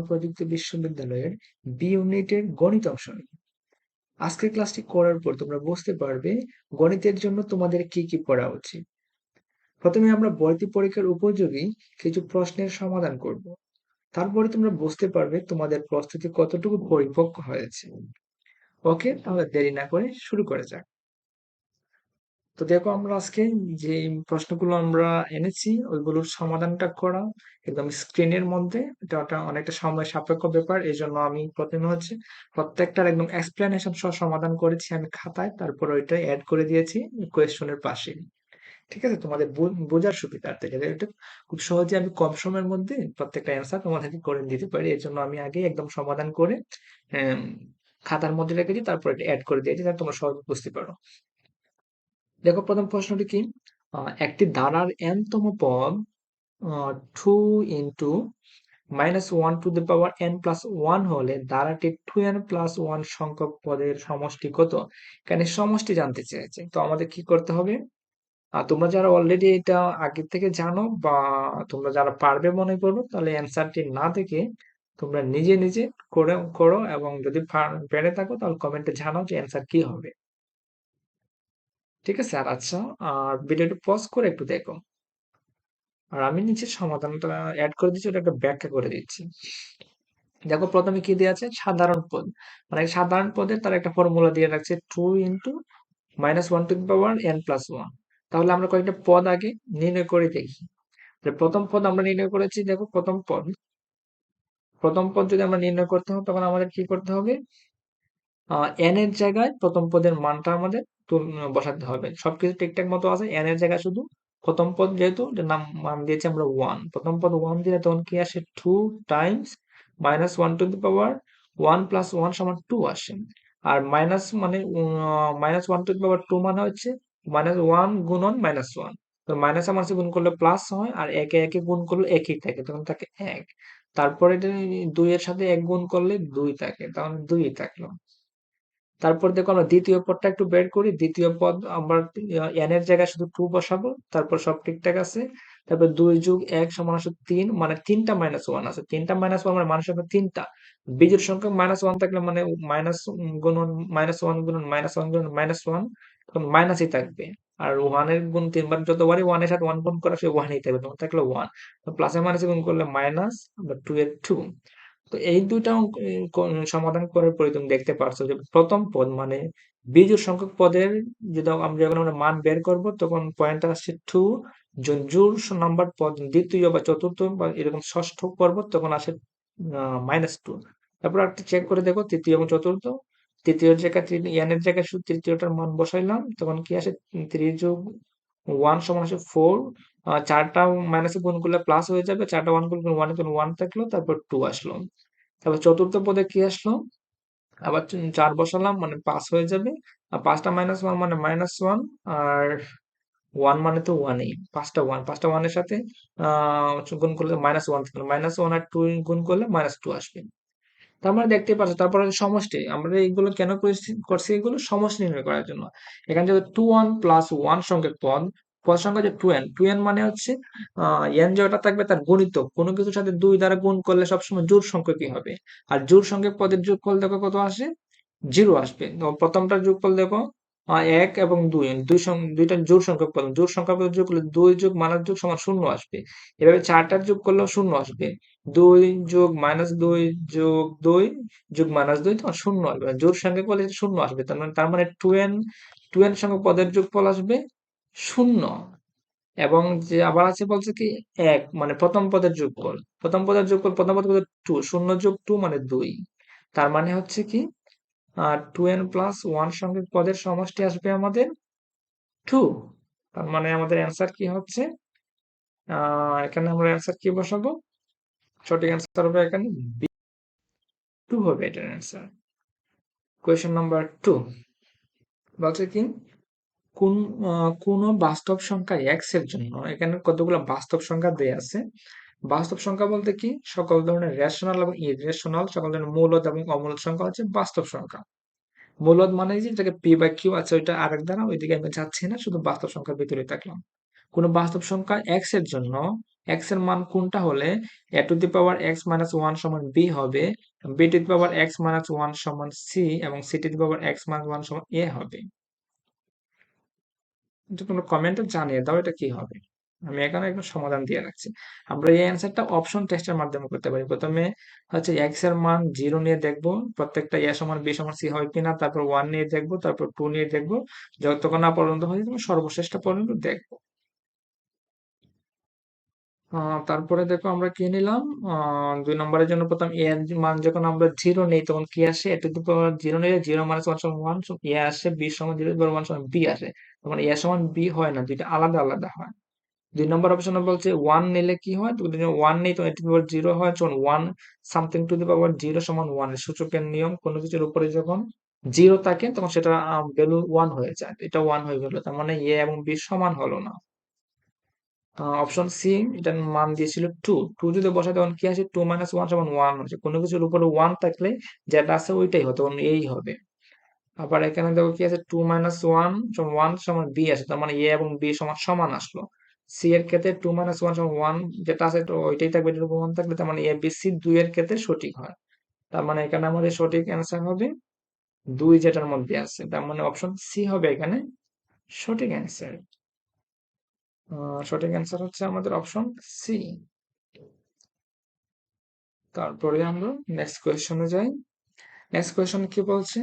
প্রযুক্তি বিশ্ববিদ্যালয়ের বি ইউনিটের গণিত অংশ নিয়ে। আজকের ক্লাসটি করার পর তোমরা বুঝতে পারবে গণিতের জন্য তোমাদের কি কি পড়া উচিত। প্রথমে আমরা ভর্তি পরীক্ষার উপযোগী কিছু প্রশ্নের সমাধান করব। তারপরে তোমরা বুঝতে পারবে তোমাদের প্রস্তুতি কতটুকু পরিপক্ক হয়েছে। ওকে, তাহলে দেরি না করে শুরু করে যাক। তো দেখো আমরা আজকে যে প্রশ্নগুলো আমরা এনেছি, ওইগুলোর সমাধানটা করা একদম স্ক্রিনের মধ্যে। এটা অনেকটা সময় সাপেক্ষ ব্যাপার এই জন্য আমি প্রথমে হচ্ছে প্রত্যেকটার একদম এক্সপ্লেনেশন সহ সমাধান করেছি আমি খাতায়, তারপর ওইটা অ্যাড করে দিয়েছি কোয়েশ্চনের পাশে। ঠিক আছে? তোমাদের বোঝার সুবিধার্থে যাতে এটা খুব সহজে আমি কম সময়ের মধ্যে প্রত্যেকটা অ্যান্সার তোমাদেরকে করে দিতে পারি। এর জন্য আমি আগে একদম সমাধান করে খাতার মধ্যে রেখেছি, তারপর এটা অ্যাড করে দিয়েছি, যাতে তোমরা সহজে বুঝতে পারো। দেখো প্রথম প্রশ্নটি কি? একটি ধারার এনতম পদ two into minus one to the power n plus one হলে ধারাটি টু এন প্লাস ওয়ান সংখ্যক পদের সমষ্টি কত? এখানে সমষ্টি জানতে চেয়েছে। তো আমাদের কি করতে হবে? তোমরা যারা অলরেডি এটা আগে থেকে জানো বা তোমরা যারা পারবে মনে করো তাহলে অ্যান্সারটি না দেখে তোমরা নিজে নিজে করে, করো এবং যদি পেরে থাকো তাহলে কমেন্টে জানাও যে অ্যান্সার কি হবে। ঠিক আছে, আর আচ্ছা আর ভিডিওটি পজ করে একটু দেখো। আর আমি নিচে সমাধানটা অ্যাড করে দিচ্ছি ওটা একটা ব্যাখ্যা করে দিচ্ছি। দেখো, প্রথমে কি দিয়ে আছে? সাধারণ পদ। মানে সাধারণ পদের তার একটা ফর্মুলা দিয়ে রাখছে two into minus one to power n plus one তাহলে আমরা কয়েকটা পদ আগে নির্ণয় করে দেখি। প্রথম পদ আমরা নির্ণয় করেছি, দেখো, প্রথম পদ। প্রথম পদ যদি আমরা নির্ণয় করতে হয়, তখন আমাদের কি করতে হবে? এন এর জায়গায় প্রথম পদের মানটা আমাদের বসাতে হবে। সবকিছু ঠিকঠাক মতো আছে এন এর জায়গায় শুধু প্রথম পদ যেহেতু নাম, মান দিয়েছি আমরা ওয়ান প্রথম পদ ওয়ান দিলে তখন কি আসে? Two times minus one to the power one plus one সমান টু আসে। আর মাইনাস মানে minus one to the power two মানে হচ্ছে মাইনাস ওয়ান গুণন মাইনাস ওয়ান তো মাইনাস আমার গুণ করলে প্লাস হয়, আর একে একে গুণ করলে একই থাকে, তখন থাকে এক। তারপরে দুই এর সাথে এক গুণ করলে দুই থাকে তখন দুই থাকল। তারপর দেখো আমরা দ্বিতীয় পদটা একটু বের করি। দ্বিতীয় পদ আমরা এন এর জায়গায় শুধু টু বসাবো, তারপর সব ঠিকঠাক আছে। তারপর দুই যুগ এক সমান আছে তিন মানে তিনটা মাইনাস ওয়ান আছে। তিনটা মাইনাস ওয়ান মানে মানুষ তিনটা। বীজের সংখ্যা মাইনাস ওয়ান থাকলে মানে মাইনাস গুণন মাইনাস ওয়ান গুণন মাইনাস ওয়ান গুণন মাইনাস ওয়ান তখন মাইনাসই থাকবে। আর ওয়ানের গুণ তিনবার যতবারই ওয়ানের সাথে ওয়ান গুণ করা সে ওয়ানই থাকবে। তখন থাকলে ওয়ান প্লাসে মাইনাসে গুণ করলে মাইনাস বা টু এর টু তো এই দুইটা সমাধান করার পরে তুমি দেখতে পারছ যে প্রথম পদ মানে বিজোড় সংখ্যক পদের যদি আমরা যখন আমরা মান বের করব তখন পয়েন্ট আসছে টু জোর নাম্বার পদ দ্বিতীয় বা চতুর্থ বা এরকম ষষ্ঠ পর্ব তখন আসে মাইনাস টু তারপর একটা চেক করে দেখো, তৃতীয় এবং চতুর্থ, তৃতীয় জায়গায় এর জায়গায় শুধু তৃতীয়টার মান বসাইলাম, তখন কি আসে থ্রি যোগ ওয়ান সমান আসে ফোর চারটা মাইনাসে গুণ করলে প্লাস হয়ে যাবে। চারটা ওয়ান গুণ ওয়ান ওয়ান থাকল, তারপর টু আসলো। তারপর চতুর্থ পদে কি আসলো? আবার চার বসালাম মানে পাঁচ হয়ে যাবে। আর পাঁচটা মাইনাস ওয়ান মানে মাইনাস ওয়ান আর ওয়ান মানে তো ওয়ানই পাঁচটা ওয়ান পাঁচটা ওয়ানের সাথে গুণ করলে মাইনাস ওয়ান থাকল। মাইনাস ওয়ান আর টু গুণ করলে মাইনাস টু আসবে। তার মানে দেখতে পাচ্ছ, তারপরে সমষ্টি। আমরা এইগুলো কেন করছি এগুলো? সমষ্টি নির্ণয় করার জন্য। এখানে যদি টু ওয়ান প্লাস ওয়ান সংখ্যক পদ পদ সংখ্যা যে টু এন টু এন মানে হচ্ছে এন যেটা থাকবে তার গণিত। কোনো কিছুর সাথে দুই দ্বারা গুণ করলে সবসময় জোর সংখ্যকই হবে? আর জোর সংখ্যক পদের যোগফল দেখো কত আসে? জিরো আসবে। প্রথমটার যোগফল দেখো এক এবং দুই। দুই দুইটা জোর সংখ্যক পদ। জোর সংখ্যক পদ যোগ করলে দুই যোগ মাইনাস যোগ সমান শূন্য আসবে। এভাবে চারটার যোগ করলেও শূন্য আসবে। দুই যোগ মাইনাস দুই যোগ দুই যোগ মাইনাস দুই তোমার শূন্য আসবে। জোর সংখ্যক পদে শূন্য আসবে। তার মানে তার মানে টু এন টু এন সংখ্যক পদের যোগফল আসবে। শূন্য। এবং যে আবার আছে বলছে কি, এক মানে প্রথম পদের যোগফল। প্রথম পদের যোগফল, প্রথম পদ পদের টু শূন্য যোগ টু মানে দুই। তার মানে হচ্ছে কি টু এন প্লাস ওয়ান সংখ্যক পদের সমষ্টি আসবে আমাদের টু তার মানে আমাদের অ্যান্সার কি হচ্ছে এখানে আমরা অ্যান্সার কি বসাবো? সঠিক অ্যান্সার হবে এখানে বি টু হবে এটার অ্যান্সার কোয়েশ্চেন নাম্বার টু বলছে কি কোন কোন বাস্তব সংখ্যা এক্সের জন্য এখানে কতগুলো বাস্তব সংখ্যা দেয়া আছে? বাস্তব সংখ্যা বলতে কি? সকল ধরনের রেশনাল এবং ইরেশনাল সকল ধরনের মূলদ এবং অমূলদ সংখ্যা হচ্ছে বাস্তব সংখ্যা। মূলদ মানে যে যেটাকে পি বাই কিউ আছে ওইটা আরেক দ্বারা ওইদিকে আমি যাচ্ছি না শুধু বাস্তব সংখ্যার ভিতরে থাকলাম। কোন বাস্তব সংখ্যা এক্সের জন্য এক্সের মান কোনটা হলে a to the power x minus one সমান বি হবে b to the power x minus one সমান সি এবং c to the power x minus one সমান এ হবে। এটা কোনো কমেন্টে জানিয়ে দাও, এটা কি হবে? আমি এখানে একটু সমাধান দিয়ে রাখছি। আমরা এই অ্যান্সারটা অপশন টেস্টের মাধ্যমে করতে পারি। প্রথমে হচ্ছে এক্সের মান জিরো নিয়ে দেখব। প্রত্যেকটা এ সমান বি সমান সি হয় কিনা, তারপর ওয়ান নিয়ে দেখব, তারপর টু নিয়ে দেখব। যতক্ষণ না পর্যন্ত হয়ে যাবে সর্বশেষটা পর্যন্ত দেখব। তারপরে দেখো আমরা কি নিলাম? দুই নম্বরের জন্য প্রথম এ এর মান যখন আমরা জিরো নেই, তখন কি আসে? A to the power zero নিলে জিরো মাইনাস ওয়ান সমান ওয়ান এ আসে বি সমান জিরো ওয়ান সমান বি আসে। তখন এ সমান বি হয় না, দুইটা আলাদা আলাদা হয়। দুই নম্বর অপশনে বলছে ওয়ান নিলে কি হয়? তো ওয়ান নেই, তো এটি পাওয়ার জিরো হয় যখন one something to the power zero সমান ওয়ান সূচকের নিয়ম। কোনো কিছুর উপরে যখন জিরো থাকে, তখন সেটা ভ্যালু ওয়ান হয়ে যায়। এটা ওয়ান হয়ে গেল, তার মানে এ এবং বি সমান হলো না। অপশন সি এটার মান দিয়েছিল টু টু যদি বসায় তখন কি আসে? টু মাইনাস ওয়ান সমান ওয়ান হচ্ছে। কোনো কিছুর উপরে ওয়ান থাকলে যেটা আছে ওইটাই হতো তখন এই হবে। আবার এখানে দেখো কি আছে? টু মাইনাস ওয়ান সমান ওয়ান সমান বি আছে তার মানে এ এবং বি সমান সমান আসলো। সি এর ক্ষেত্রে টু মাইনাস ওয়ান সমান ওয়ান যেটা আছে ওইটাই থাকবে, এটার উপর ওয়ান থাকলে তার মানে এ বি সি দুই এর ক্ষেত্রে সঠিক হয়। তার মানে এখানে আমাদের সঠিক অ্যান্সার হবে দুই যেটার মধ্যে আছে। তার মানে অপশন সি হবে এখানে সঠিক অ্যান্সার সঠিক অ্যান্সার হচ্ছে আমাদের অপশন সি তারপরে আমরা নেক্সট কোয়েশনে যাই। নেক্সট কোয়েশন কি বলছে?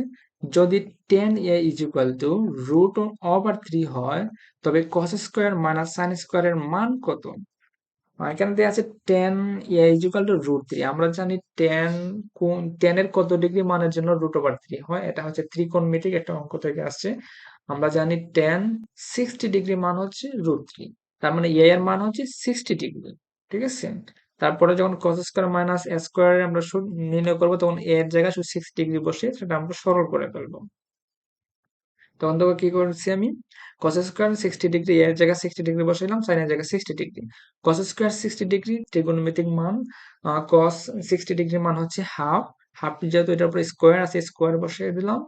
যদি tan a is equal to root over three হয়, তবে কস স্কোয়ার মাইনাস সাইন স্কোয়ারের মান কত? এখানে দেওয়া আছে tan a is equal to root three আমরা জানি টেন কোন টেন এর কত ডিগ্রি মানের জন্য রুট ওভার থ্রি হয়, এটা হচ্ছে ত্রিকোণমিতিক একটা অঙ্ক থেকে আসছে। আমরা জানি টেন সিক্সটি ডিগ্রি মান হচ্ছে রুট থ্রি তার মানে এ এর মান হচ্ছে সিক্সটি ডিগ্রি ঠিক আছে? তারপরে যখন cos square minus a square আমরা নির্ণয় করব, তখন এ এর জায়গায় শুধু সিক্স ডিগ্রি বসিয়ে সেটা আমরা সরল করে ফেলব। তখন দেখো কি করছি আমি? কস স্কোয়ার সিক্সটি ডিগ্রি এর জায়গায় সিক্সটি ডিগ্রি বসাইলাম সাইন এর জায়গায় sixty degree cos square sixty degree ত্রিকোণমিতিক মান কস সিক্সটি ডিগ্রি মান হচ্ছে হাফ হাফ যেহেতু এটার উপর স্কোয়ার আছে স্কোয়ার বসিয়ে দিলাম।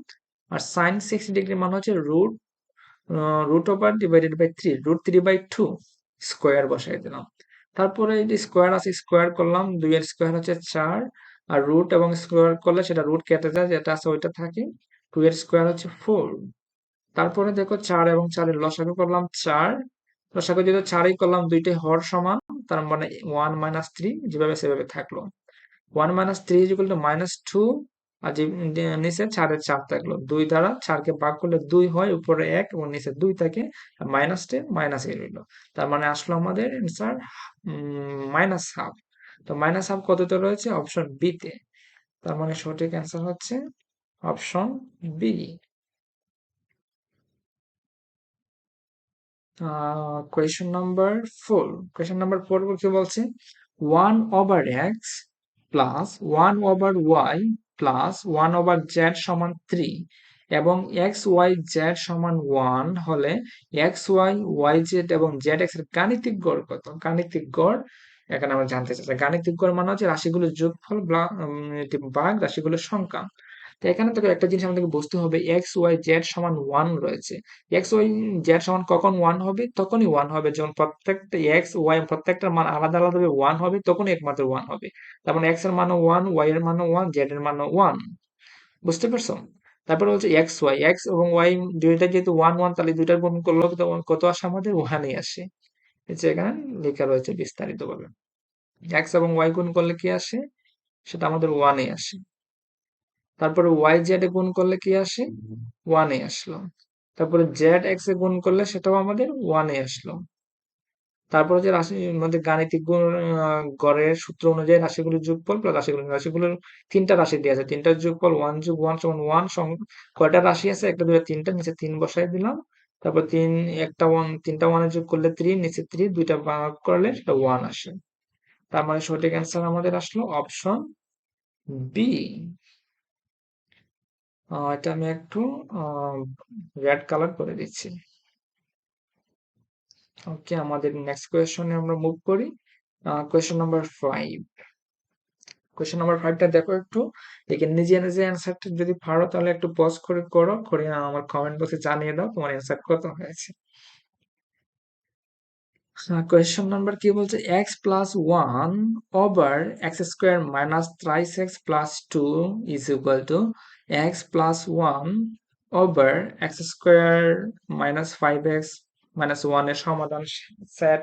আর সাইন সিক্সটি ডিগ্রি মান হচ্ছে root root over divided by three root three by two square বসাই দিলাম। তারপরে এই স্কোয়ার আছে স্কোয়ার করলাম দুই এর স্কোয়ার হচ্ছে চার, আর রুট এবং স্কোয়ার করলে সেটা রুট কেটে যায়, যেটা আছে ওইটা থাকে টু এর স্কোয়ার হচ্ছে ফোর তারপরে দেখো চার এবং চারের লসাগু করলাম চার, লসাগু যেহেতু চারই করলাম, দুইটাই হর সমান, তার মানে ওয়ান মাইনাস থ্রি যেভাবে সেভাবে থাকল। One minus three is two minus two আর যে নিচে চারের চার থাকল। দুই দ্বারা চারকে ভাগ করলে দুই হয়, উপরে এক এবং নিচে দুই থাকে মাইনাস টেন মাইনাস এ রইল তার মানে আসলো আমাদের অ্যান্সার মাইনাস হাফ তো মাইনাস হাফ কততে রয়েছে? অপশন বি তে। তার মানে সঠিক অ্যান্সার হচ্ছে option b question number four question number four কি বলছে one over x plus one over y plus one over z সমান থ্রি এবং এক্স ওয়াই জেড সমান ওয়ান হলে এক্স ওয়াই ওয়াই জেড এবং জেড এক্সের গাণিতিক গড় কত? গাণিতিক গড়, এখানে আমরা জানতে চাই গাণিতিক গড় মানে হচ্ছে রাশিগুলোর যোগফল ভাগ রাশিগুলোর সংখ্যা। তো এখানে তো একটা জিনিস আমাদেরকে বুঝতে হবে এক্স ওয়াই জেড সমান ওয়ান রয়েছে। এক্স ওয়াই জেড সমান কখন ওয়ান হবে? তখনই ওয়ান হবে। যখন প্রত্যেকটা এক্স ওয়াই প্রত্যেকটার মান আলাদা আলাদা ওয়ান হবে, তখনই একমাত্র ওয়ান হবে। তার মানে এক্সের মানও ওয়ান ওয়াই এর মানও ওয়ান জেড এর মানও ওয়ান বুঝতে পারছ? তারপরে হচ্ছে এক্স ওয়াই এক্স এবং ওয়াই দুইটা যেহেতু ওয়ান ওয়ান তাহলে দুইটার গুণ করলে কত আসে আমাদের? ওয়ানই আসে। এখানে লেখা রয়েছে বিস্তারিত ভাবে এক্স এবং ওয়াই গুণ করলে কি আসে? সেটা আমাদের ওয়ানে আসে। তারপরে ওয়াই জেড এ গুণ করলে কি আসে? ওয়ানে আসলো। তারপরে জেড এক্স এ গুণ করলে সেটাও আমাদের ওয়ানে আসলো। তারপরে যে রাশি আমাদের গাণিতিক গুণ গড়ের সূত্র অনুযায়ী রাশিগুলির যোগফল প্লাস রাশিগুলো রাশিগুলোর তিনটা রাশি দিয়ে আছে। তিনটার যোগফল ওয়ান যোগ ওয়ান সমান ওয়ান কয়টা রাশি আছে? একটা দুটা তিনটা নিচে তিন বসাই দিলাম। তারপর তিন একটা ওয়ান তিনটা ওয়ানে যোগ করলে থ্রি নিচে থ্রি দুইটা ভাগ করলে সেটা ওয়ান আসে। তার মানে সঠিক অ্যান্সার আমাদের আসলো অপশন বি এটা আমি একটু রেড কালার করে দিচ্ছি। ওকে আমাদের নেক্সট কোয়েশনে আমরা মুভ করি। Question number five question number ফাইভটা দেখো একটু। দেখে নিজে নিজে অ্যান্সারটা যদি পারো, তাহলে একটু পজ করে করো, করে আমার কমেন্ট বক্সে জানিয়ে দাও তোমার অ্যান্সার কত হয়েছে। কোয়েশ্চন নাম্বার কি বলছে? X plus one over x square minus thrice x plus two is equal to x plus one over x square minus five x minus ওয়ানের সমাধান সেট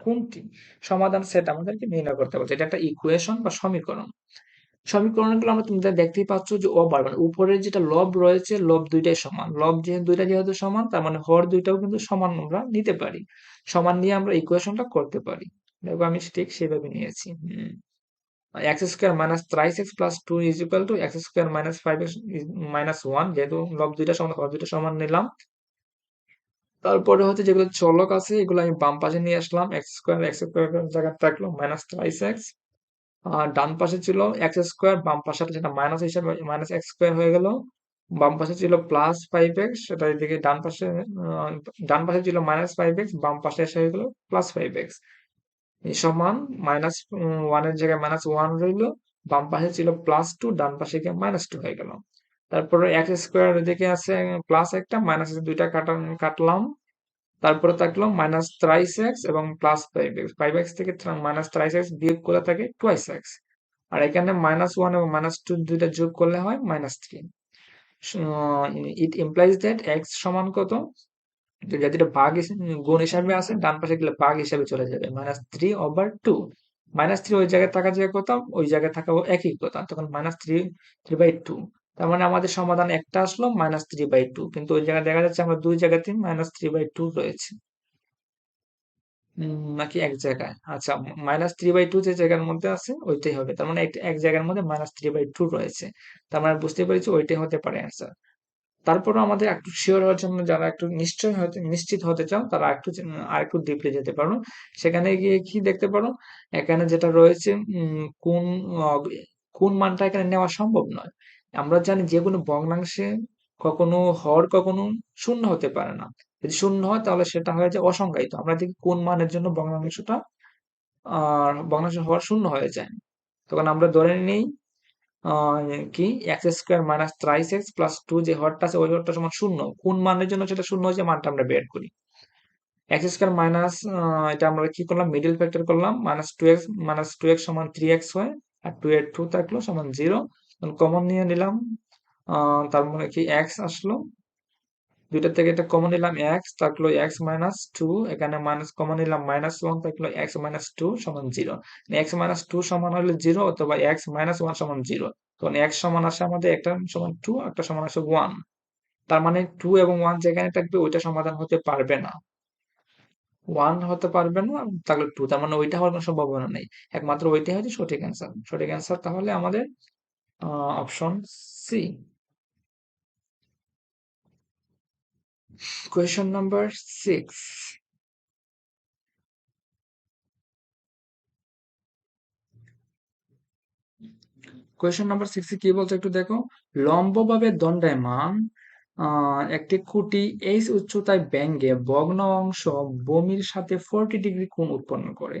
কোনটি? সমাধান সেট আমাদেরকে নির্ণয় করতে বলছে। এটা একটা ইকুয়েশন বা সমীকরণ। সমীকরণগুলো আমরা তোমরা দেখতেই পাচ্ছ যে ওভার মানে উপরের যেটা লব রয়েছে, লব দুইটাই সমান। লব যে দুইটা যেহেতু সমান, তার মানে হর দুইটাও কিন্তু সমান আমরা নিতে পারি। সমান নিয়ে আমরা ইকুয়েশনটা করতে পারি। দেখো আমি ঠিক সেভাবে নিয়েছি। হুম। X square minus thrice x plus two is equal to x square minus five x minus one যেহেতু লব দুইটা সমান হর দুইটা সমান নিলাম। তারপরে হচ্ছে যেগুলো চলক আছে, এগুলো আমি বাম পাশে নিয়ে আসলাম। এক্স স্কোয়ার এক্স স্কোয়ার জায়গায় থাকল মাইনাস থ্রাইস এক্স আর ডান পাশে ছিল এক্স স্কোয়ার বাম পাশে সেটা মাইনাস হিসাবে মাইনাস এক্স স্কোয়ার হয়ে গেল। বাম পাশে ছিল প্লাস ফাইভ এক্স সেটা এদিকে ডান পাশে ডান পাশে ছিল মাইনাস ফাইভ এক্স বাম পাশে এসে হয়ে গেল প্লাস ফাইভ এক্স সমান মাইনাস ওয়ানের জায়গায় মাইনাস ওয়ান রইল, বাম পাশে ছিল প্লাস টু ডান পাশে গিয়ে মাইনাস টু হয়ে গেল। তারপরে এক্স স্কোয়ার এদিকে আছে প্লাস একটা মাইনাস দুইটা কাটা কাটলাম। তারপরে থাকল মাইনাস থ্রাইস এক্স এবং plus five x five x থেকে মাইনাস থ্রাইস এক্স বিয়োগ করে থাকে টুয়াইস এক্স আর এখানে মাইনাস ওয়ান এবং মাইনাস টু দুইটা যোগ করলে হয় minus three it implies that x সমান কত? যদি এটা ভাগ গুণ হিসাবে আসে ডান পাশে গেলে ভাগ হিসাবে চলে যাবে। Minus three over two minus three ওই জায়গায় থাকা যে কথা ওই জায়গায় থাকা একই কথা। তখন minus three three by two তার মানে আমাদের সমাধান একটা আসলো মাইনাস থ্রি বাই টু কিন্তু ওই জায়গায় দেখা যাচ্ছে আমরা দুই জায়গাতে মাইনাস থ্রি বাই টু রয়েছে। নাকি এক জায়গায়? আচ্ছা মাইনাস থ্রি বাই টু যে জায়গার মধ্যে আছে, ওইটাই হবে। তার মানে এক জায়গার মধ্যে মাইনাস থ্রি বাই টু রয়েছে। তার মানে বুঝতে পেরেছি, ওইটাই হতে পারে অ্যান্সার তারপরও আমাদের একটু শিওর হওয়ার জন্য যারা একটু নিশ্চয় হতে, নিশ্চিত হতে চাও, তারা একটু আর একটু ডিপলি যেতে পারো। সেখানে গিয়ে কি দেখতে পারো? এখানে যেটা রয়েছে কোন কোন মানটা এখানে নেওয়া সম্ভব নয়। আমরা জানি যে কোনো ভগ্নাংশে কখনো হর কখনো শূন্য হতে পারে না। যদি শূন্য হয়, তাহলে সেটা হয়ে যায় অসংজ্ঞায়িত। আমরা দেখি কোন মানের জন্য ভগ্নাংশটা, আহ, ভগ্নাংশ হওয়ার শূন্য হয়ে যায়। তখন আমরা ধরে নিই কি? X square minus thrice x plus two যে হরটা আছে, ওই হরটা সমান শূন্য। কোন মানের জন্য সেটা শূন্য হয়েছে? মানটা আমরা বের করি। এক্স স্কোয়ার মাইনাস এটা আমরা কি করলাম? মিডিল ফ্যাক্টর করলাম। Minus two x minus two x সমান থ্রি এক্স হয়, আর টু এর টু থাকল সমান জিরো কমন নিয়ে নিলাম। তার মানে কি? এক্স আসলো। দুইটা থেকে এটা কমন নিলাম এক্স থাকল এক্স মাইনাস টু এখানে মাইনাস কমন নিলাম মাইনাস ওয়ান থাকল এক্স মাইনাস টু সমান জিরো এক্স মাইনাস টু সমান হলে জিরো অথবা এক্স মাইনাস ওয়ান সমান জিরো তখন এক্স সমান আসে আমাদের একটা সমান টু একটা সমান আসে ওয়ান তার মানে টু এবং ওয়ান যেখানে থাকবে ওইটা সমাধান হতে পারবে না। ওয়ান হতে পারবে না তাহলে টু তার মানে ওইটা হওয়ার কোনো সম্ভাবনা নেই। একমাত্র ওইটাই হচ্ছে সঠিক অ্যান্সার সঠিক অ্যান্সার তাহলে আমাদের option c question number six question number সিক্সে কি বলছে একটু দেখো? লম্বভাবে দণ্ডায়মান একটি খুঁটি এইচ উচ্চতায় ব্যঙ্গে ভগ্ন অংশ ভূমির সাথে ফোরটি ডিগ্রি কোণ উৎপন্ন করে।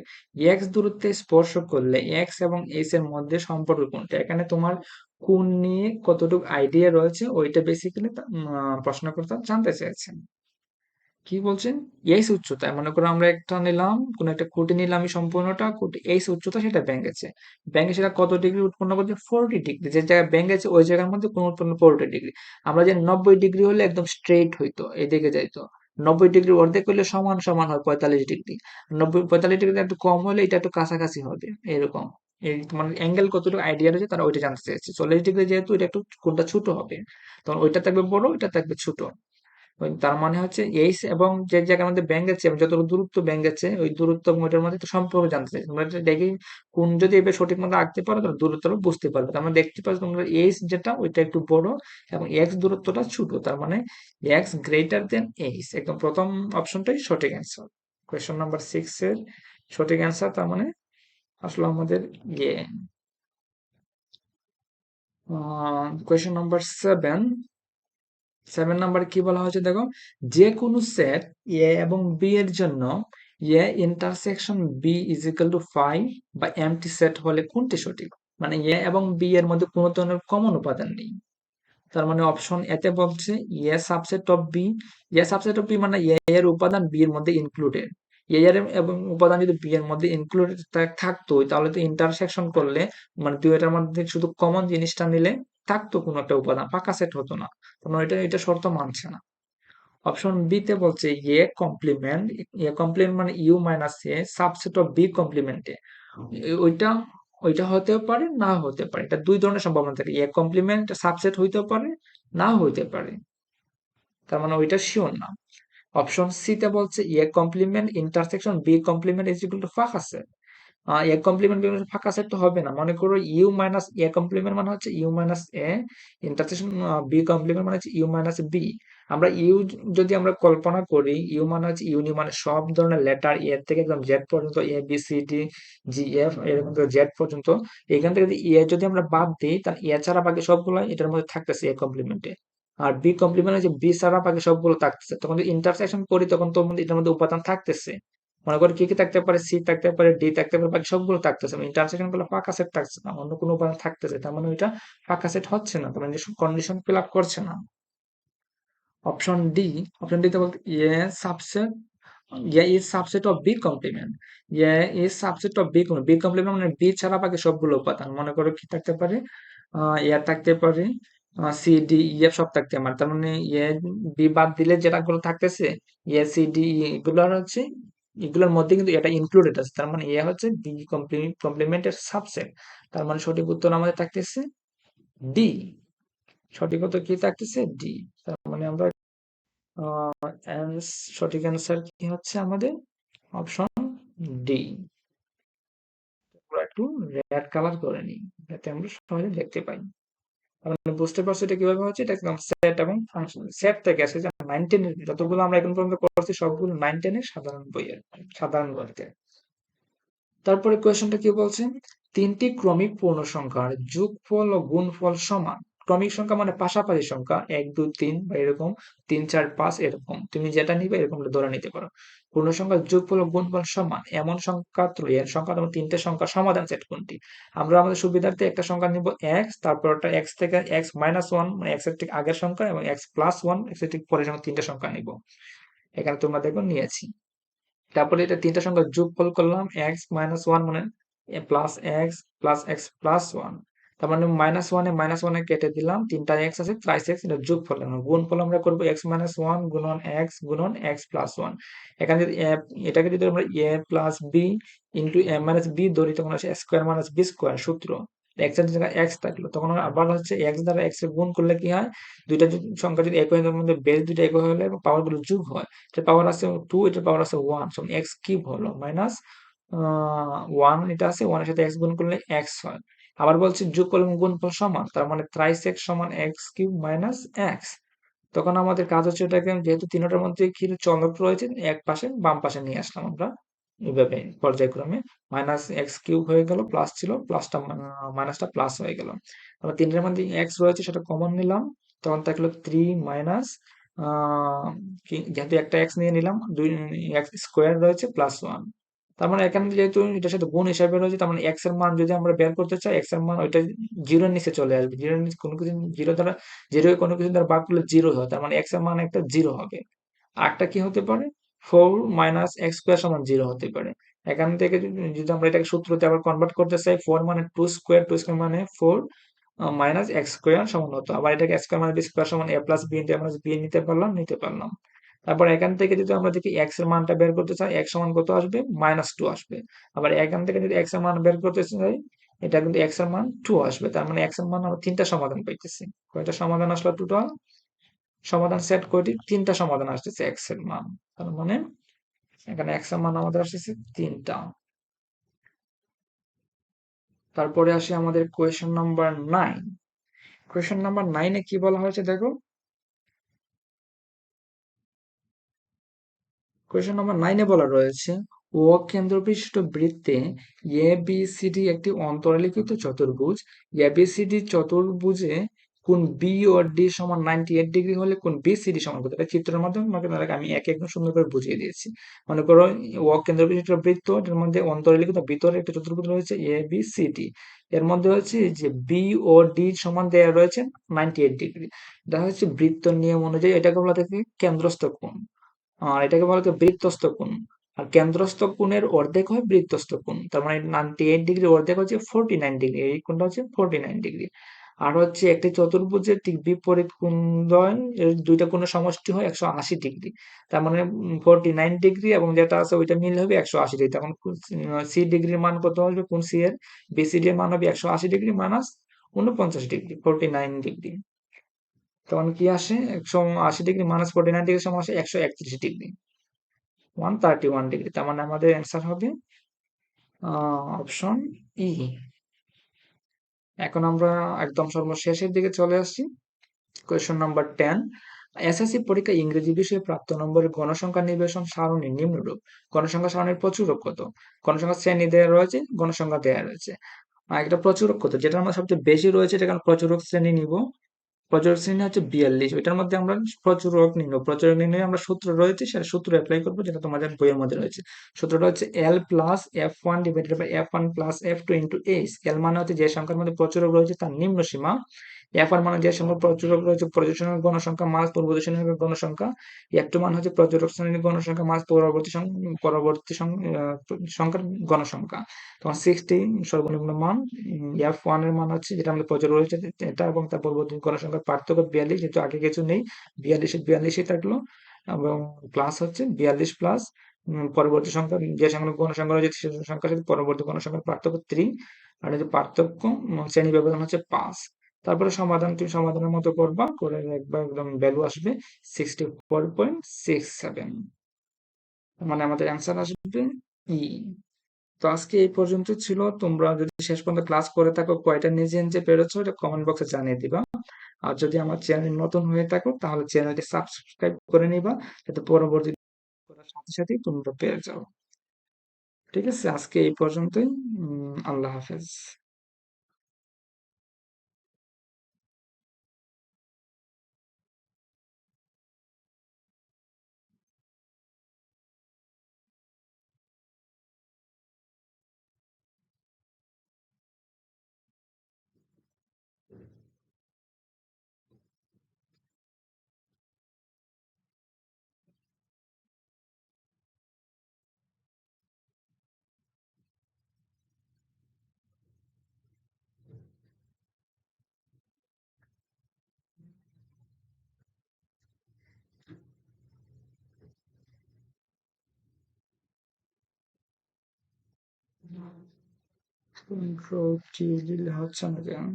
এক্স দূরত্বে স্পর্শ করলে এক্স এবং এইচ এর মধ্যে সম্পর্ক কোনটা? এখানে তোমার কোণ নিয়ে কতটুকু আইডিয়া রয়েছে, ওইটা বেসিক্যালি প্রশ্নকর্তা জানতে চেয়েছেন। কি বলছেন? এইচ উচ্চতায়, মনে করো আমরা একটা নিলাম, কোন একটা খুঁটি নিলাম সম্পূর্ণটা, খুঁটি এইচ উচ্চতা সেটা ভেঙেছে। ভেঙে সেটা কত ডিগ্রি উৎপন্ন করছে? ফোরটি ডিগ্রি যে জায়গায় ভেঙেছে ওই জায়গার মধ্যে কোন উৎপন্ন ফোরটি ডিগ্রি আমরা যে নব্বই ডিগ্রি হলে একদম স্ট্রেট হইতো, এদিকে যাইতো। নব্বই ডিগ্রি অর্ধেক করলে সমান সমান হয় পঁয়তাল্লিশ ডিগ্রি নব্বই, পঁয়তাল্লিশ ডিগ্রি একটু কম হলে এটা একটু কাছাকাছি হবে, এরকম। এই তোমার অ্যাঙ্গেল কতটুকু আইডিয়া রয়েছে তারা ওইটা জানতে চাইছে চল্লিশ ডিগ্রি যেহেতু এটা একটু কোনটা ছোট হবে, তখন ওইটা থাকবে বড়, ওইটা থাকবে ছোট। তার মানে হচ্ছে এইচ এবং যে জায়গার মধ্যে ব্যাঙ্ক আছে যতটুকু দূরত্ব ব্যাঙ্ক আছে, ওই দূরত্ব ওইটার মধ্যে সম্পর্ক জানতে চাই তোমরা দেখি কোন যদি এবার সঠিক মতো আঁকতে পারো, তাহলে দূরত্বটা বুঝতে পারবে। তার মানে দেখতে পাচ্ছ তোমরা এইচ যেটা, ওইটা একটু বড় এবং এক্স দূরত্বটা ছোট, তার মানে এক্স গ্রেটার দেন এইচ। একদম প্রথম অপশনটাই সঠিক অ্যান্সার কোয়েশ্চন নাম্বার সিক্স এর সঠিক অ্যান্সার তার মানে আসলে আমাদের ইয়ে question number seven seven number কি বলা হয়েছে দেখো? যে কোনো সেট এ এবং বি এর জন্য A intersection B is equal to five বা এমটি সেট হলে কোনটি সঠিক? মানে এ এবং বি এর মধ্যে কোনো ধরনের কমন উপাদান নেই। তার মানে অপশন এতে বলছে A subset of B A subset of B মানে এ এর উপাদান বি এর মধ্যে ইনক্লুডেড এ এর এবং উপাদান যদি বি এর মধ্যে ইনক্লুডেড থাকতো, তাহলে তো ইন্টারসেকশন করলে মানে দুইটার মধ্যে শুধু কমন জিনিসটা নিলে থাকতো কোনো একটা উপাদান, পাকা সেট হতো না। কারণ এটা এটা শর্ত মানছে না। অপশন বি তে বলছে এ কমপ্লিমেন্ট এ কমপ্লিমেন্ট মানে U minus A subset of B কমপ্লিমেন্টে ওইটা ওইটা হতেও পারে, না হতে পারে। এটা দুই ধরনের সম্ভাবনা থাকে। এ কমপ্লিমেন্ট সাবসেট হইতেও পারে, না হইতে পারে। তার মানে ওইটা শিওর না। অপশন সি তে বলছে, A complement intersection B complement is equal to ফাঁকা সেট এ কমপ্লিমেন্ট ফাঁকা সেট তো হবে না। মনে করো, ইউ মাইনাস এ কমপ্লিমেন্ট মানে হচ্ছে U minus A intersection B complement মানে হচ্ছে ইউ মাইনাস বি। আমরা ইউ যদি আমরা কল্পনা করি, ইউ মানে হচ্ছে ইউনি মানে সব ধরনের লেটার এ থেকে একদম জেড পর্যন্ত A B C D G F এরকম জেড পর্যন্ত, এখান থেকে যদি এ যদি আমরা বাদ দিই, তাহলে এ ছাড়া বাকি সবগুলো এটার মধ্যে থাকতেছে এ। কমপ্লিমেন্টে আর বি কমপ্লিমেন্ট যে বি ছাড়া বাকি সবগুলো থাকতেছে, তখন ইন্টারসেকশন করি, তখন মধ্যে এটার মধ্যে উপাদান থাকতেছে। মনে করো কি কি থাকতে পারে? সি থাকতে পারে ডি থাকতে পারে, বাকি সবগুলো থাকতেছে। ইন্টারসেকশনগুলো ফাঁকা সেট থাকছে না, অন্য কোনো উপাদান থাকতেছে, তার মানে ওইটা ফাঁকা সেট হচ্ছে না, তার মানে কন্ডিশন ফিল আপ করছে না। অপশন ডি অপশন ডি তে বলতে A subset A is subset of B complement A is subset of B B complement মানে বি ছাড়া বাকি সবগুলো উপাদান। মনে করো কি থাকতে পারে? এ থাকতে পারে সি ডি ই এফ সব থাকতে পারে। তার মানে এ বি বাদ দিলে যেটা গুলো থাকতেছে এ সি ডি এগুলো হচ্ছে, এগুলোর মধ্যে কিন্তু এটা ইনক্লুডেড আছে। তার মানে এ হচ্ছে বি কমপ্লিমেন্টের সাবসেট তার মানে সঠিক উত্তর আমাদের থাকতেছে ডি সঠিক উত্তর কি থাকতেছে? ডি তার মানে আমরা সঠিক অ্যান্সার কি হচ্ছে আমাদের? অপশন ডি একটু রেড কালার করে নিই, যাতে আমরা সহজে দেখতে পাই। মানে বুঝতে পারছ এটা কীভাবে হচ্ছে? এটা একদম সেট এবং ফাংশন সেট থেকে আসে যে নাইন টেনের যতগুলো আমরা এখন পর্যন্ত করছি, সবগুলো নাইন টেনের সাধারণ বইয়ের সাধারণ বইতে তারপরে কোয়েশনটা কি বলছে? তিনটি ক্রমিক পূর্ণ সংখ্যার যোগফল ও গুণফল সমান। ক্রমিক সংখ্যা মানে পাশাপাশি সংখ্যা, এক, দুই, তিন বা এরকম, তিন, চার, পাঁচ, এরকম। তুমি যেটা নিবে এরকম ধরে নিতে পারো। পূর্ণ সংখ্যার যোগফল গুণফল সমান। এমন সংখ্যা ত্রয়ের সংখ্যা তোমার তিনটে সংখ্যা সমাধান সেট কোনটি? আমরা আমাদের সুবিধার্থে একটা সংখ্যা নিব এক্স তারপর ওটা এক্স থেকে এক্স মাইনাস ওয়ান মানে এক্সের ঠিক আগের সংখ্যা এবং এক্স প্লাস ওয়ান এক্সের ঠিক পরের সংখ্যা তিনটে সংখ্যা নিব। এখানে তোমরা দেখো নিয়েছি। তারপরে এটা তিনটা সংখ্যা যোগফল করলাম এক্স মাইনাস ওয়ান মানে plus x plus x plus one তার মানে মাইনাস ওয়ানে মাইনাস ওয়ানে কেটে দিলাম, তিনটা এক্স আছে প্রাইস এক্স এটা যোগ ফল গুণ ফল আমরা করব এক্স মাইনাস ওয়ান গুণন এক্স গুণন এক্স প্লাস ওয়ান এখানে যদি এটাকে যদি আমরা a plus b into a minus b ধরি, তখন আসে স্কোয়ার মাইনাস বি স্কোয়ার সূত্র। এক্সের জায়গায় এক্স থাকল, তখন আবার হচ্ছে এক্স দ্বারা এক্সের গুণ করলে কি হয়? দুইটা সংখ্যা যদি একই মধ্যে বেস দুইটা একই হলে পাওয়ারগুলো যোগ হয়। এটা পাওয়ার আছে টু এটার পাওয়ার আছে ওয়ান এক্স কিউব হলো মাইনাস ওয়ান এটা আছে ওয়ানের সাথে এক্স গুণ করলে এক্স হয়। আবার বলছি যোগ করলে গুণফল সমান, তার মানে ত্রাইস এক্স সমান এক্স কিউব মাইনাস এক্স তখন আমাদের কাজ হচ্ছে এটাকে যেহেতু তিনটার মধ্যে কি চলক রয়েছে, এক পাশে, বাম পাশে নিয়ে আসলাম আমরা। এইভাবে পর্যায়ক্রমে মাইনাস এক্স কিউব হয়ে গেল প্লাস ছিল প্লাসটা মাইনাসটা প্লাস হয়ে গেল। তারপর তিনটার মধ্যে এক্স রয়েছে, সেটা কমন নিলাম। তখন থাকল থ্রি মাইনাস যেহেতু একটা এক্স নিয়ে নিলাম, দুই এক্স স্কোয়ার রয়েছে প্লাস ওয়ান তার মানে এখানে যেহেতু এটার সাথে গুণ হিসাবে রয়েছে, তার মানে এক্সের মান যদি আমরা বের করতে চাই এক্সের মান ওইটা জিরোর নিচে চলে আসবে। জিরোর নিচে কোনো কিছু জিরো দ্বারা জিরো কোনো কিছু দ্বারা ভাগ করলে জিরো হয়, তার মানে এক্সের মান একটা জিরো হবে। আরটা কি হতে পারে? ফোর মাইনাস এক্স স্কোয়ার সমান জিরো হতে পারে। এখান থেকে যদি আমরা এটাকে সূত্রতে আবার কনভার্ট করতে চাই ফোর মানে টু স্কোয়ার টু স্কোয়ার মানে ফোর মাইনাস এক্স স্কোয়ার সমান হতো। আবার এটাকে এক্স স্কোয়ার মানে বি স্কোয়ার সমান a plus b into b নিতে পারলাম নিতে পারলাম। তারপর এখান থেকে যদি আমরা দেখি এক্সের মানটা বের করতে চাই এক্স সমান কত আসবে? মাইনাস টু আসবে। আবার এখান থেকে যদি এক্সের মান বের করতে চাই, এটা কিন্তু এক্সের মান টু আসবে। তার মানে এক্সের মান আমরা তিনটা সমাধান পাইতেছি। কয়টা সমাধান আসলো টোটাল সমাধান সেট কয়টি? তিনটা সমাধান আসতেছে এক্সের মান। তার মানে এখানে এক্সের মান আমাদের আসতেছে তিনটা। তারপরে আসি আমাদের question number nine question number নাইনে কি বলা হয়েছে দেখো? কোয়েশন নাম্বার নাইনে বলা রয়েছে ও কেন্দ্র বিশিষ্ট বৃত্তে এ বি সি ডি একটি অন্তরালিখিত চতুর্ভুজ। এ বি সি চতুর্ভুজে কোন বি ও ডি সমান নাইনটি এইট ডিগ্রি হলে কোন বি সি ডি সমান কত এটা চিত্রের মাধ্যমে তোমাকে আমি এক একদম সুন্দর করে বুঝিয়ে দিয়েছি। মনে করো ও কেন্দ্র বিশিষ্ট বৃত্ত এর মধ্যে অন্তরালিখিত ভিতরে একটা চতুর্ভুজ রয়েছে এ বি সি ডি এর মধ্যে হচ্ছে যে বি ও ডি সমান দেওয়া রয়েছে নাইনটি এইট ডিগ্রি এটা হচ্ছে বৃত্ত নিয়ম অনুযায়ী এটাকে বলা থাকে কেন্দ্রস্থ কোণ। আর এটাকে বলা হচ্ছে বৃত্তস্থ কোণ। আর কেন্দ্রস্থ কোণের অর্ধেক হয় বৃত্তস্থ কোণ। তার মানে নাইনটি এইট ডিগ্রি অর্ধেক হচ্ছে ফোরটি নাইন ডিগ্রি এই কোণটা হচ্ছে ফোরটি নাইন ডিগ্রি আর হচ্ছে একটি চতুর্ভুজের ঠিক বিপরীত কোণদ্বয় এর দুইটা কোণের সমষ্টি হয় একশো আশি ডিগ্রি তার মানে ফোরটি নাইন ডিগ্রি এবং যেটা আছে ওইটা মিল হবে একশো আশি ডিগ্রি তখন সি ডিগ্রির মান কত আসবে? কোন সি এর বিসিডি এর মান হবে একশো আশি ডিগ্রি মাইনাস উনপঞ্চাশ ডিগ্রি ফোরটি নাইন ডিগ্রি তখন কি আসে? একশো আশি ডিগ্রি মাইনাস ফোরটি নাইন ডিগ্রি সমান আসে একশো একত্রিশ degree one thirty one degree তার মানে আমাদের অ্যান্সার হবে অপশন ই এখন আমরা একদম সর্বশেষের দিকে চলে আসছি। কোয়েশন নাম্বার টেন এসএসসি পরীক্ষা ইংরেজি বিষয়ে প্রাপ্ত নম্বরের গণসংখ্যা নিবেশন সারণী নিম্নরূপ। গণসংখ্যা সারণীর প্রচুরক কত? গণসংখ্যা শ্রেণি দেওয়া রয়েছে, গণসংখ্যা দেওয়া রয়েছে। একটা প্রচুরক কত? যেটা আমার সবচেয়ে বেশি রয়েছে, এটা কারণ প্রচুরক শ্রেণি নিব? প্রচুরক শ্রেণি হচ্ছে বিয়াল্লিশ। ওইটার মধ্যে আমরা প্রচুর রোগ নির্ণয় প্রচুর নির্ণয় আমরা সূত্র রয়েছে সেটা সূত্র অ্যাপ্লাই করব যেটা তোমাদের বইয়ের মধ্যে রয়েছে। সূত্রটা হচ্ছে L plus F one divided by F one plus F two into H L মানে হচ্ছে যে সংখ্যার মধ্যে প্রচুর রোগ রয়েছে, তার নিম্ন সীমা এফ আর মানে যে সংখ্যা প্রচুরক রয়েছে প্রচুরক গণসংখ্যা মাস পূর্ববর্তী শ্রেণির গণসংখ্যা। এফ টু মানে হচ্ছে প্রচুরক শ্রেণির গণসংখ্যা মাস পরবর্তী পরবর্তী সংখ্যার গণসংখ্যা। তখন সিক্সটি সর্বনিম্ন মান এফ ওয়ানের মান হচ্ছে যেটা আমাদের প্রচুর রয়েছে এটা এবং তার পরবর্তী গণসংখ্যার পার্থক্য বিয়াল্লিশ, যেহেতু আগে কিছু নেই, বিয়াল্লিশে বিয়াল্লিশই থাকল। এবং প্লাস হচ্ছে বিয়াল্লিশ প্লাস পরবর্তী সংখ্যা, যে সংখ্যা গণসংখ্যা রয়েছে, সে সংখ্যার সাথে পরবর্তী গণসংখ্যার পার্থক্য থ্রি আর পার্থক্য শ্রেণি ব্যবধান হচ্ছে পাঁচ। তারপরে সমাধান তুমি সমাধানের মতো করবা, করে একবার একদম ভ্যালু আসবে sixty four point six seven মানে আমাদের অ্যান্সার আসবে ই তো আজকে এই পর্যন্ত ছিল। তোমরা যদি শেষ পর্যন্ত ক্লাস করে থাকো, কয়টা নিজে নিজে পেরেছ, এটা কমেন্ট বক্সে জানিয়ে দিবা। আর যদি আমার চ্যানেল নতুন হয়ে থাকো, তাহলে চ্যানেলটি সাবস্ক্রাইব করে নিবা, যাতে পরবর্তী করার সাথে সাথেই তোমরা পেয়ে যাও। ঠিক আছে, আজকে এই পর্যন্তই। আল্লাহ হাফেজ। কন্ট্রোল দিলে হচ্ছে না কেন